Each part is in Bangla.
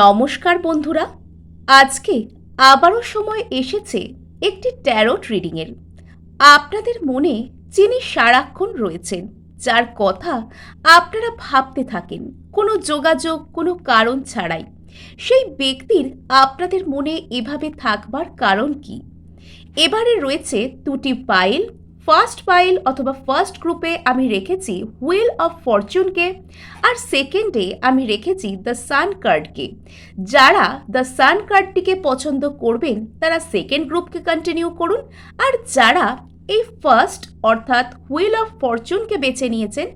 নমস্কার বন্ধুরা, আজকে আবারও সময় এসেছে একটি ট্যারোট রিডিংয়ের। আপনাদের মনে যিনি সারাক্ষণ রয়েছেন, যার কথা আপনারা ভাবতে থাকেন, কোনো যোগাযোগ, কোনো কারণ ছাড়াই, সেই ব্যক্তির আপনাদের মনে এভাবে থাকবার কারণ কি? এবারে রয়েছে দুটি পাইল ফার্স্ট পাইল অথবা ফার্স্ট গ্রুপে আমি রেখেছি হুইল অফ ফরচুনকে আর সেকেন্ডে আমি রেখেছি দ্য সান কার্ডকে যারা দ্য সান কার্ডটিকে পছন্দ করবেন, তারা সেকেন্ড গ্রুপকে কন্টিনিউ করুন, আর যারা এই ফার্স্ট অর্থাৎ হুইল অফ ফরচুনকে বেছে নিয়েছেন,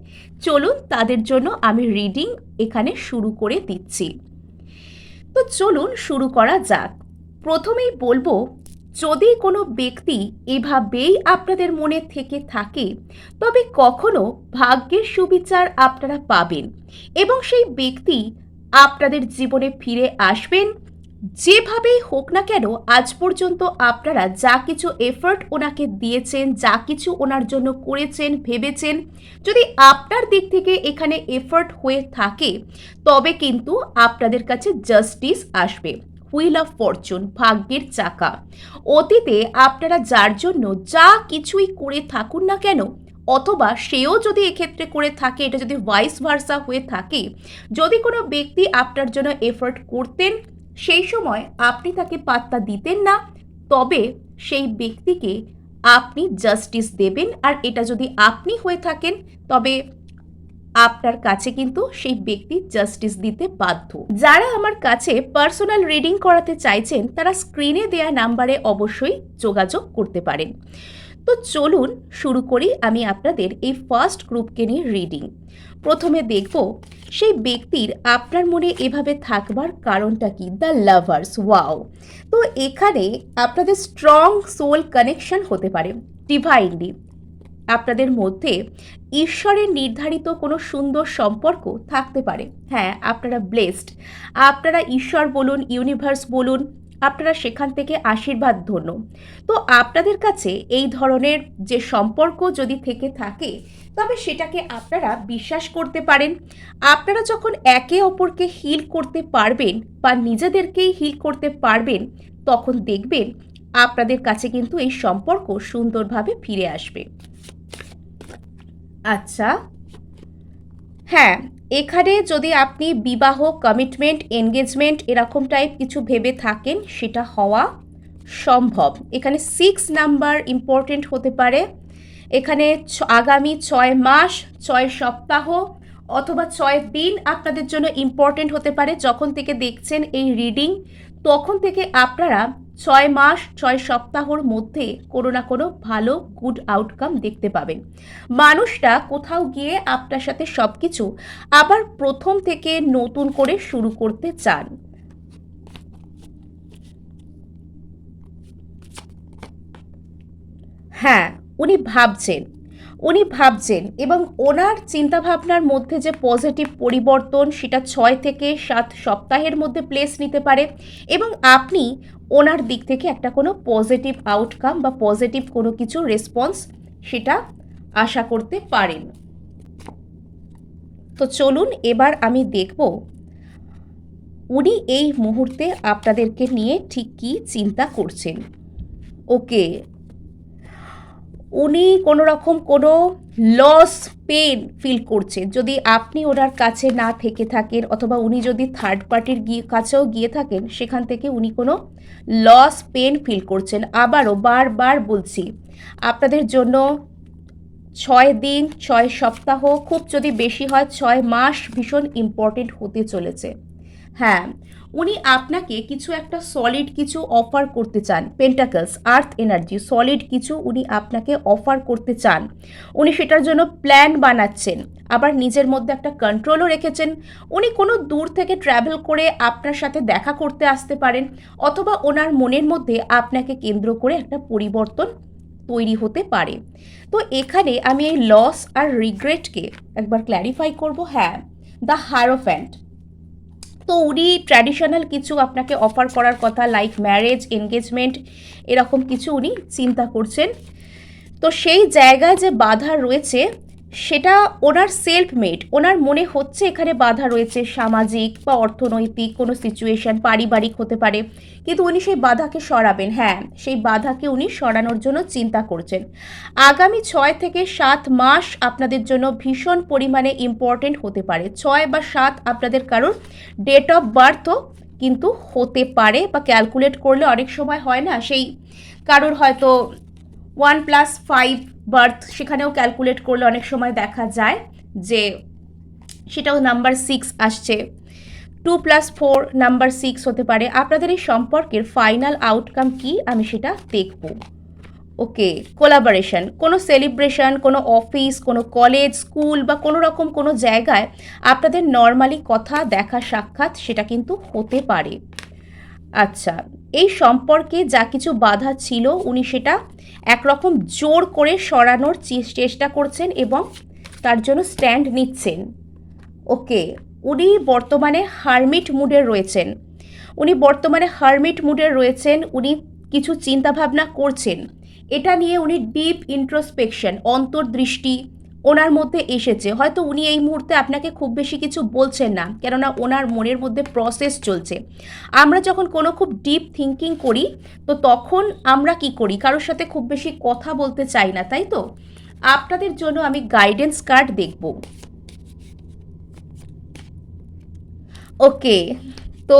চলুন তাদের জন্য আমি রিডিং এখানে শুরু করে দিচ্ছি। তো চলুন শুরু করা যাক। প্রথমেই বলব যদি কোনো ব্যক্তি এভাবেই আপনাদের মনে থেকে থাকে, তবে কখনো ভাগ্যের সুবিচার আপনারা পাবেন এবং সেই ব্যক্তি আপনাদের জীবনে ফিরে আসবেন। যেভাবেই হোক না কেন, আজ পর্যন্ত আপনারা যা কিছু এফর্ট ওনাকে দিয়েছেন, যা কিছু ওনার জন্য করেছেন, ভেবেছেন, যদি আপনার দিক থেকে এখানে এফর্ট হয়ে থাকে, তবে কিন্তু আপনাদের কাছে জাস্টিস আসবে। হুইল অফ ফরচুন ভাগ্যের চাকা। অতীতে আপনারা যার জন্য যা কিছুই করে থাকুন না কেন, অথবা সেও যদি এক্ষেত্রে করে থাকে, এটা যদি ভাইস ভার্সা হয়ে থাকে, যদি কোনো ব্যক্তি আপনার জন্য এফোর্ট করতেন, সেই সময় আপনি তাকে পাত্তা দিতেন না, তবে সেই ব্যক্তিকে আপনি জাস্টিস দেবেন। আর এটা যদি আপনি হয়ে থাকেন, তবে আপনার কাছে কিন্তু সেই ব্যক্তি জাস্টিস দিতে বাধ্য। যারা আমার কাছে পার্সোনাল রিডিং করাতে চাইছেন, তারা স্ক্রিনে দেয়া নাম্বারে অবশ্যই যোগাযোগ করতে পারেন। তো চলুন শুরু করি আমি আপনাদের এই ফার্স্ট গ্রুপকে নিয়ে রিডিং প্রথমে দেখব, সেই ব্যক্তির আপনার মনে এভাবে থাকবার কারণটা কি? দ্য লাভার্স ওয়াও তো এখানে আপনাদের স্ট্রং সোল কানেকশন হতে পারে ডিভাইনলি আপনাদের মধ্যে ঈশ্বরের নির্ধারিত কোনো সুন্দর সম্পর্ক থাকতে পারে। হ্যাঁ আপনারা ব্লেসড আপনারা ঈশ্বর বলুন ইউনিভার্স বলুন, আপনারা সেখান থেকে আশীর্বাদ ধন্য। তো আপনাদের কাছে এই ধরনের যে সম্পর্ক যদি থেকে থাকে, তবে সেটাকে আপনারা বিশ্বাস করতে পারেন। আপনারা যখন একে অপরকে হিল করতে পারবেন বা নিজেদেরকেই হিল করতে পারবেন, তখন দেখবেন আপনাদের কাছে কিন্তু এই সম্পর্ক সুন্দরভাবে ফিরে আসবে। আচ্ছা। হ্যাঁ এখানে যদি আপনি বিবাহ কমিটমেন্ট এনগেজমেন্ট এরকম টাইপ কিছু ভেবে থাকেন, সেটা হওয়া সম্ভব। এখানে সিক্স নাম্বার ইম্পর্টেন্ট হতে পারে। এখানে আগামী ছয় মাস, ছয় সপ্তাহ অথবা ছয় দিন আপনাদের জন্য ইম্পর্টেন্ট হতে পারে। যখন থেকে দেখছেন এই রিডিং তখন থেকে আপনারা ছয় মাস, ছয় সপ্তাহর মধ্যে কোনো না কোনো ভালো গুড আউটকাম দেখতে পাবেন। মানুষরা কোথাও গিয়ে আপনার সাথে সব কিছু আবার প্রথম থেকে নতুন করে শুরু করতে চান। হ্যাঁ উনি ভাবছেন উনি ভাবছেন এবং ওনার চিন্তাভাবনার মধ্যে যে পজিটিভ পরিবর্তন, সেটা ছয় থেকে সাত সপ্তাহের মধ্যে প্লেস নিতে পারে এবং আপনি ওনার দিক থেকে একটা কোনো পজিটিভ আউটকাম বা পজিটিভ কোনো কিছু রেসপন্স সেটা আশা করতে পারেন। তো চলুন এবার আমি দেখব উনি এই মুহূর্তে আপনাদেরকে নিয়ে ঠিক কী চিন্তা করছেন। ওকে উনি কোনো রকম কোনো লস পেন ফিল করছে। যদি আপনি ওনার কাছে না থেকে থাকেন অথবা উনি যদি থার্ড পার্টির গিয়ে কাছেও গিয়ে থাকেন, সেখান থেকে উনি কোনো লস পেন ফিল করছেন। আবারও বারবার বলছি, আপনাদের জন্য ছয় দিন, ছয় সপ্তাহ, খুব যদি বেশি হয়, ছয় মাস ভীষণ ইম্পর্টেন্ট হতে চলেছে। হ্যাঁ উনি আপনাকে কিছু একটা সলিড কিছু অফার করতে চান পেন্টাকলস আর্থ এনার্জি সলিড কিছু উনি আপনাকে অফার করতে চান। উনি সেটার জন্য প্ল্যান বানাচ্ছেন, আবার নিজের মধ্যে একটা কন্ট্রোলও রেখেছেন। উনি কোনো দূর থেকে ট্র্যাভেল করে আপনার সাথে দেখা করতে আসতে পারেন, অথবা ওনার মনের মধ্যে আপনাকে কেন্দ্র করে একটা পরিবর্তন তৈরি হতে পারে। তো এখানে আমি এই লস আর রিগ্রেটকে একবার ক্ল্যারিফাই করব। হ্যাঁ দ্য হারোফ্যান্ট তো উনি ট্র্যাডিশনাল কিছু আপনাকে অফার করার কথা লাইক ম্যারেজ এনগেজমেন্ট এরকম কিছু উনি চিন্তা করছেন। তো সেই জায়গায় যে বাধা রয়েছে সেটা ওনার সেলফ মেড ওনার মনে হচ্ছে এখানে বাধা রয়েছে, সামাজিক বা অর্থনৈতিক কোনো সিচুয়েশন পারিবারিক হতে পারে। কিন্তু উনি সেই বাধাকে সরাবেন হ্যাঁ সেই বাধাকে উনি সরানোর জন্য চিন্তা করছেন। আগামী ছয় থেকে সাত মাস আপনাদের জন্য ভীষণ পরিমাণে ইম্পর্টেন্ট হতে পারে। ছয় বা সাত আপনাদের কারোর ডেট অফ বার্থও কিন্তু হতে পারে বা ক্যালকুলেট করলে অনেক সময় হয় না, সেই কারোর হয়তো ওয়ান প্লাস ফাইভ বার্থ সেখানেও ক্যালকুলেট করলে অনেক সময় দেখা যায় যে সেটাও নাম্বার সিক্স আসছে। Two plus four number six হতে পারে। আপনাদের এই সম্পর্কের ফাইনাল আউটকাম কি? আমি সেটা দেখব। ওকে কোলাবোরেশন কোনো সেলিব্রেশন কোনো অফিস কোনো কলেজ স্কুল বা কোনো রকম কোনো জায়গায় আপনাদের নর্মালি কথা, দেখা, সাক্ষাৎ সেটা কিন্তু হতে পারে। আচ্ছা এই সম্পর্কে যা কিছু বাধা ছিল, উনি সেটা একরকম জোর করে সরানোর চেষ্টা করছেন এবং তার জন্য স্ট্যান্ড নিচ্ছেন। ওকে, উনি বর্তমানে হারমিট মুডে রয়েছেন। উনি বর্তমানে হারমিট মুডে রয়েছেন, উনি কিছু চিন্তাভাবনা করছেন। এটা নিয়ে উনি ডিপ ইন্ট্রোস্পেকশন অন্তর্দৃষ্টি ওনার মধ্যে এসেছে। হয়তো উনি এই মুহূর্তে আপনাকে খুব বেশি কিছু বলছেন না, কেননা ওনার মনের মধ্যে প্রসেস চলছে। আমরা যখন কোনো খুব ডিপ থিঙ্কিং করি, তো তখন আমরা কি করি? কারোর সাথে খুব বেশি কথা বলতে চাই না, তাই তো? আপনাদের জন্য আমি গাইডেন্স কার্ড দেখব। ওকে তো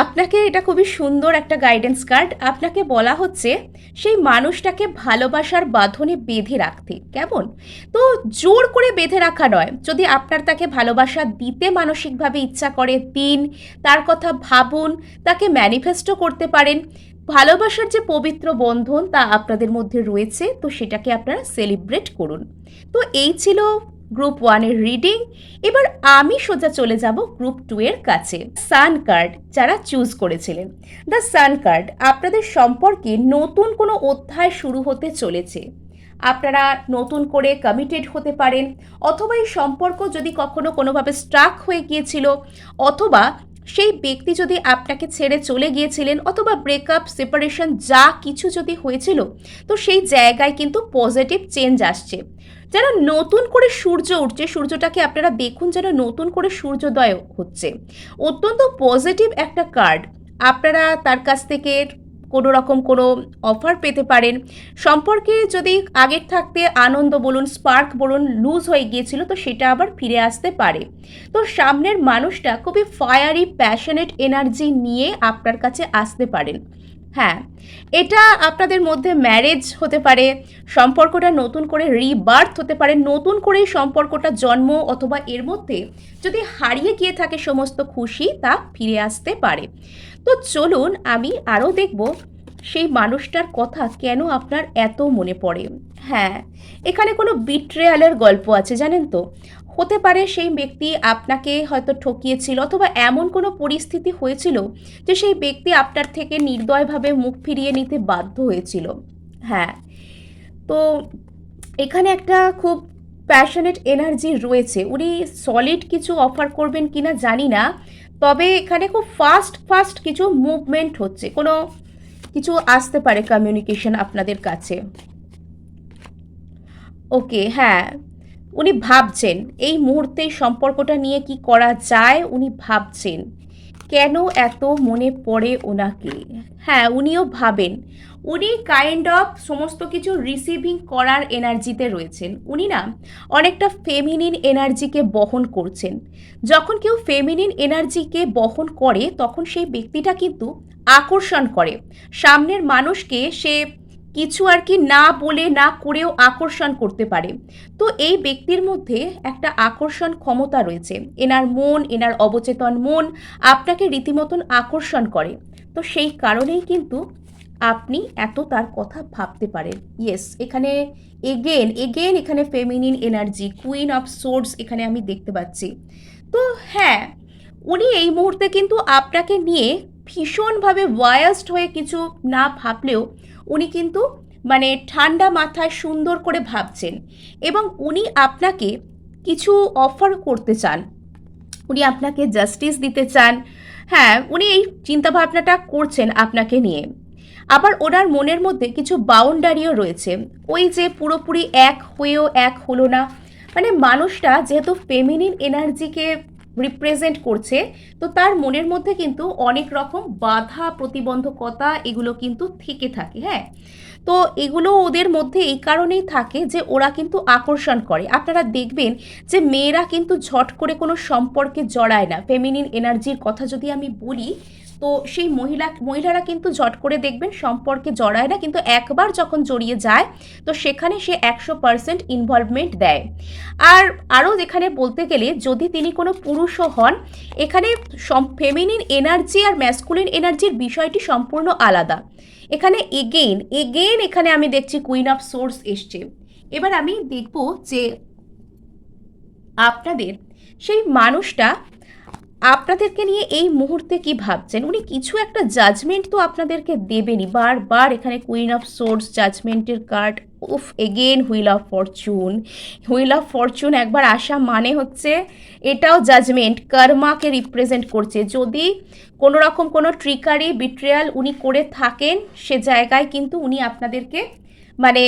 আপনাকে এটা খুবই সুন্দর একটা গাইডেন্স কার্ড আপনাকে বলা হচ্ছে সেই মানুষটাকে ভালোবাসার বাঁধনে বেঁধে রাখতে। কেমন? তো জোর করে বেঁধে রাখা নয়। যদি আপনার তাকে ভালোবাসা দিতে মানসিকভাবে ইচ্ছা করে, দিন, তার কথা ভাবুন, তাকে ম্যানিফেস্টো করতে পারেন। ভালোবাসার যে পবিত্র বন্ধন তা আপনাদের মধ্যে রয়েছে, তো সেটাকে আপনারা সেলিব্রেট করুন। তো এই ছিল গ্রুপ ওয়ানের রিডিং এবার আমি সোজা চলে যাব গ্রুপ টু এর কাছে। সান কার্ড যারা চুজ করেছিলেন। দ্য সান কার্ড আপনাদের সম্পর্কে নতুন কোনো অধ্যায় শুরু হতে চলেছে। আপনারা নতুন করে কমিটেড হতে পারেন। অথবা এই সম্পর্ক যদি কখনো কোনোভাবে স্ট্রাক হয়ে গিয়েছিল, অথবা সেই ব্যক্তি যদি আপনাকে ছেড়ে চলে গিয়েছিলেন অথবা ব্রেকআপ সেপারেশন যা কিছু যদি হয়েছিল, তো সেই জায়গায় কিন্তু পজিটিভ চেঞ্জ আসছে। যেন নতুন করে সূর্য উঠছে, সূর্যটাকে আপনারা দেখুন যেন নতুন করে সূর্যোদয় হচ্ছে। অত্যন্ত পজিটিভ একটা কার্ড আপনারা তার কাছ থেকে কোনো রকম কোনো অফার পেতে পারেন। সম্পর্কে যদি আগের থাকতে আনন্দ বলুন স্পার্ক বলুন লুজ হয়ে গিয়েছিল, তো সেটা আবার ফিরে আসতে পারে। তো সামনের মানুষটা খুবই ফায়ারি প্যাশনেট এনার্জি নিয়ে আপনার কাছে আসতে পারেন। হ্যাঁ এটা আপনাদের মধ্যে ম্যারেজ হতে পারে, সম্পর্কটা নতুন করে রিবার্থ হতে পারে, নতুন করে সম্পর্কটা জন্ম অথবা এর মধ্যে যদি হারিয়ে গিয়ে থাকে সমস্ত খুশি, তা ফিরে আসতে পারে। তো চলুন আমি আরও দেখব সেই মানুষটার কথা কেন আপনার এত মনে পড়ে। হ্যাঁ এখানে কোনো বিট্রেয়ালের গল্প আছে, জানেন তো? হতে পারে সেই ব্যক্তি আপনাকে হয়তো ঠকিয়েছিল অথবা এমন কোনো পরিস্থিতি হয়েছিল যে সেই ব্যক্তি আপনার থেকে নির্দয়ভাবে মুখ ফিরিয়ে নিতে বাধ্য হয়েছিল। হ্যাঁ তো এখানে একটা খুব প্যাশনেট এনার্জি রয়েছে। উনি সলিড কিছু অফার করবেন কিনা জানি না। তবে এখানে খুব ফাস্ট ফাস্ট কিছু মুভমেন্ট হচ্ছে। কোনো কিছু আসতে পারে কমিউনিকেশন আপনাদের কাছে। ওকে হ্যাঁ উনি ভাবছেন, এই মুহূর্তে সম্পর্কটা নিয়ে কি করা যায়? উনি ভাবছেন, কেন এত মনে পড়ে ওনাকে? হ্যাঁ উনিও ভাবেন উনি কাইন্ড অফ সমস্ত কিছু রিসিভিং করার এনার্জিতে রয়েছেন। উনি না অনেকটা ফেমিনিন এনার্জিকে বহন করছেন। যখন কেউ ফেমিনিন এনার্জিকে বহন করে, তখন সেই ব্যক্তিটা কিন্তু আকর্ষণ করে। সামনের মানুষকে সে কিছু আর কি না বলে, না করেও আকর্ষণ করতে পারে। তো এই ব্যক্তির মধ্যে একটা আকর্ষণ ক্ষমতা রয়েছে। এনার মন, এনার অবচেতন মন আপনাকে রীতিমতন আকর্ষণ করে। তো সেই কারণেই কিন্তু আপনি এত তার কথা ভাবতে পারেন। ইয়েস এখানে এগেন এগেন এখানে feminine energy queen of swords এখানে আমি দেখতে পাচ্ছি। তো হ্যাঁ উনি এই মুহূর্তে কিন্তু আপনাকে নিয়ে ভীষণভাবে ওয়ায়াসড হয়ে কিছু না ভাবলেও উনি কিন্তু মানে ঠান্ডা মাথায় সুন্দর করে ভাবছেন এবং উনি আপনাকে কিছু অফার করতে চান। উনি আপনাকে জাস্টিস দিতে চান। হ্যাঁ উনি এই চিন্তাভাবনাটা করছেন আপনাকে নিয়ে। আবার ওনার মনের মধ্যে কিছু বাউন্ডারিও রয়েছে। ওই যে পুরোপুরি এক হয়েও এক হলো না। মানে মানুষটা যেহেতু ফেমিনিন এনার্জিকে রিপ্রেজেন্ট করছে, তো তার মনের মধ্যে কিন্তু অনেক রকম বাধা, প্রতিবন্ধকতা এগুলো কিন্তু থেকে থাকে হ্যাঁ? তো এগুলো ওদের মধ্যে এই কারণেই থাকে যে ওরা কিন্তু আকর্ষণ করে। আপনারা দেখবেন যে মেয়েরা কিন্তু ঝট করে কোনো সম্পর্কে জড়ায় না। ফেমিনিন এনার্জির কথা যদি আমি বলি তো সেই মহিলা, মহিলারা কিন্তু ঝট করে দেখবেন সম্পর্কে জড়ায় না, কিন্তু একবার যখন জড়িয়ে যায়, তো সেখানে সে একশো পার্সেন্ট ইনভলভমেন্ট দেয়। আর আরও যেখানে বলতে গেলে, যদি তিনি কোনো পুরুষও হন, এখানে ফেমিনিন এনার্জি আর ম্যাসকুলিন এনার্জির বিষয়টি সম্পূর্ণ আলাদা। এখানে এগেইন এগেইন এখানে আমি দেখছি কুইন অফ সোর্স এসছে। এবার আমি দেখব যে আপনাদের সেই মানুষটা আপনাদেরকে নিয়ে এই মুহূর্তে কি ভাবছেন? উনি কিছু একটা জাজমেন্ট তো আপনাদেরকে দেবেনই। বারবার এখানে কুইন অফ সোর্স জাজমেন্টের কার্ড উফ again wheel of fortune wheel of fortune একবার আসা মানে হচ্ছে এটাও জাজমেন্ট কর্মাকে রিপ্রেজেন্ট করছে। যদি কোনো রকম কোনো ট্রিকারি বিট্রিয়াল উনি করে থাকেন, সে জায়গায় কিন্তু উনি আপনাদেরকে মানে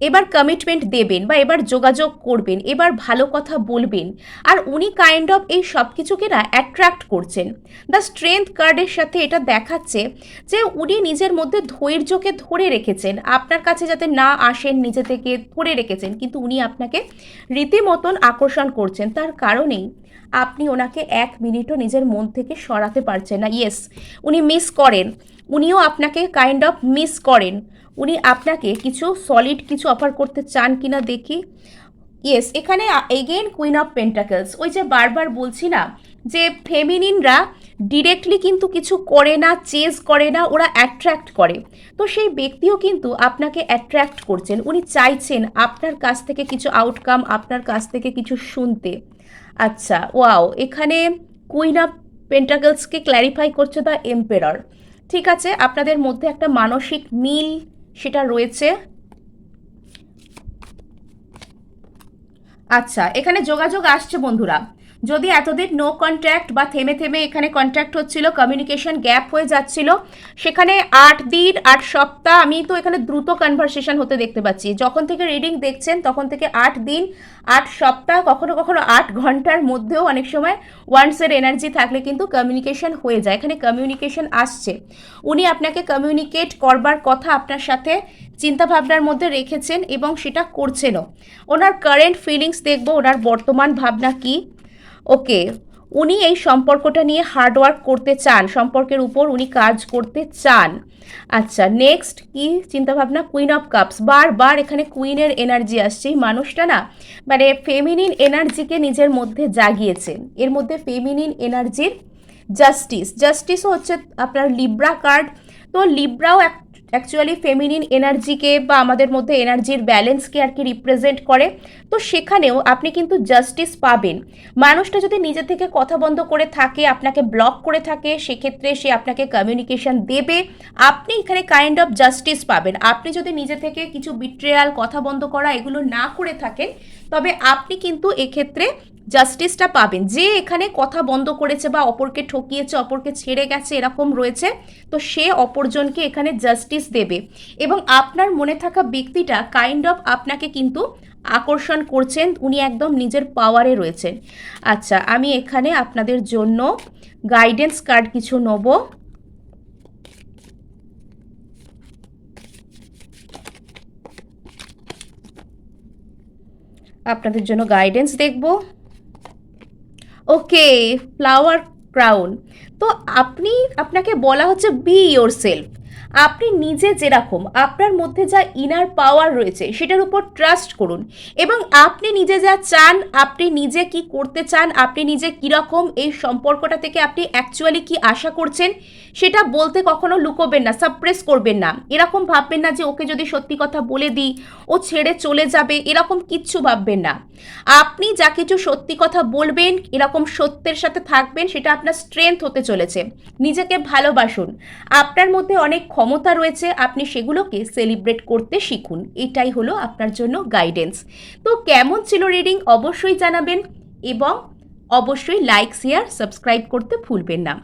এবার কমিটমেন্ট দেবেন বা এবার যোগাযোগ করবেন, এবার ভালো কথা বলবেন। আর উনি কাইন্ড অফ এই সব কিছুকে না অ্যাট্রাক্ট করছেন। দ্য স্ট্রেংথ কার্ডের সাথে এটা দেখাচ্ছে যে উনি নিজের মধ্যে ধৈর্যকে ধরে রেখেছেন। আপনার কাছে যাতে না আসেন, নিজে থেকে ধরে রেখেছেন, কিন্তু উনি আপনাকে রীতিমতন আকর্ষণ করছেন। তার কারণেই আপনি ওনাকে এক মিনিটও নিজের মন থেকে সরাতে পারছেন না। ইয়েস উনি মিস করেন। উনিও আপনাকে কাইন্ড অফ মিস করেন। উনি আপনাকে কিছু সলিড কিছু অফার করতে চান কিনা দেখি। ইয়েস এখানে এগেন কুইন অফ পেন্টাকেলস ওই যে বারবার বলছি না যে ফেমিনিনরা ডিরেক্টলি কিন্তু কিছু করে না চেজ করে না, ওরা অ্যাট্রাক্ট করে। তো সেই ব্যক্তিও কিন্তু আপনাকে অ্যাট্রাক্ট করছেন, উনি চাইছেন আপনার কাছ থেকে কিছু আউটকাম আপনার কাছ থেকে কিছু শুনতে। আচ্ছা ওয়াও এখানে কুইন অফ পেন্টাকেলসকে ক্ল্যারিফাই করছে দ্য এম্পেরর ঠিক আছে, আপনাদের মধ্যে একটা মানসিক মিল সেটা রয়েছে। আচ্ছা এখানে যোগাযোগ আসছে বন্ধুরা। যদি এতদিন নো কন্ট্যাক্ট বা থেমে থেমে এখানে কন্ট্যাক্ট হচ্ছিল কমিউনিকেশন গ্যাপ হয়ে যাচ্ছিল, সেখানে আট দিন, আট সপ্তাহ আমি তো এখানে দ্রুত কনভারসেশন হতে দেখতে পাচ্ছি। যখন থেকে রিডিং দেখছেন, তখন থেকে আট দিন, আট সপ্তাহ, কখনো কখনো আট ঘণ্টার মধ্যেও অনেক সময় ওয়ান্সের এনার্জি থাকলে কিন্তু কমিউনিকেশন হয়ে যায়। এখানে কমিউনিকেশন আসছে। উনি আপনাকে কমিউনিকেট করবার কথা আপনার সাথে চিন্তাভাবনার মধ্যে রেখেছেন এবং সেটা করছেনও। ওনার কারেন্ট ফিলিংস দেখব, ওনার বর্তমান ভাবনা কী? ওকে, উনি এই সম্পর্কটা নিয়ে হার্ডওয়ার্ক করতে চান, সম্পর্কের উপর উনি কাজ করতে চান। আচ্ছা নেক্সট কি? চিন্তাভাবনা কুইন অফ কাপস বারবার এখানে কুইনের এনার্জি আসছে। এই মানুষটা না মানে ফেমিনিন এনার্জিকে নিজের মধ্যে জাগিয়েছেন এর মধ্যে ফেমিনিন এনার্জির জাস্টিস জাস্টিসও হচ্ছে আপনার লিব্রা কার্ড তো লিব্রাও এক অ্যাকচুয়ালি ফেমিনিন এনার্জিকে বা আমাদের মধ্যে এনার্জির ব্যালেন্সকে আর কি রিপ্রেজেন্ট করে। তো সেখানেও আপনি কিন্তু জাস্টিস পাবেন। মানুষটা যদি নিজে থেকে কথা বন্ধ করে থাকে, আপনাকে ব্লক করে থাকে, সেক্ষেত্রে সে আপনাকে কমিউনিকেশন দেবে। আপনি এখানে কাইন্ড অফ জাস্টিস পাবেন। আপনি যদি নিজে থেকে কিছু বিট্রেয়াল কথা বন্ধ করা এগুলো না করে থাকেন, তবে আপনি কিন্তু এক্ষেত্রে জাস্টিসটা পাবেন। যে এখানে কথা বন্ধ করেছে বা অপরকে ঠকিয়েছে, অপরকে ছেড়ে গেছে, এরকম রয়েছে, তো সে অপরজনকে এখানে জাস্টিস দেবে। এবং আপনার মনে থাকা ব্যক্তিটা কাইন্ড অফ আপনাকে কিন্তু আকর্ষণ করছেন, উনি একদম নিজের পাওয়ারে রয়েছেন। আচ্ছা আমি এখানে আপনাদের জন্য গাইডেন্স কার্ড কিছু নেব। আপনাদের জন্য গাইডেন্স দেখব। ওকে ফ্লাওয়ার ক্রাউন তো আপনি আপনাকে বলা হচ্ছে বি ইয়োর সেলফ আপনি নিজে যেরকম আপনার মধ্যে যা ইনার পাওয়ার রয়েছে সেটার উপর ট্রাস্ট করুন এবং আপনি নিজে যা চান, আপনি নিজে কি করতে চান, আপনি নিজে কীরকম এই সম্পর্কটা থেকে আপনি অ্যাকচুয়ালি কি আশা করছেন সেটা বলতে কখনো লুকোবেন না সাপ্রেস করবেন না। এরকম ভাববেন না যে ওকে যদি সত্যি কথা বলে দিই, ও ছেড়ে চলে যাবে, এরকম কিচ্ছু ভাববেন না। আপনি যা কিছু সত্যি কথা বলবেন, এরকম সত্যের সাথে থাকবেন, সেটা আপনার স্ট্রেংথ হতে চলেছে। নিজেকে ভালোবাসুন। আপনার মধ্যে অনেক ক্ষমতা রয়েছে, আপনি সেগুলোকে সেলিব্রেট করতে শিখুন। এটাই হলো আপনার জন্য গাইডেন্স তো কেমন ছিল রিডিং অবশ্যই জানাবেন এবং অবশ্যই লাইক শেয়ার সাবস্ক্রাইব করতে ভুলবেন না।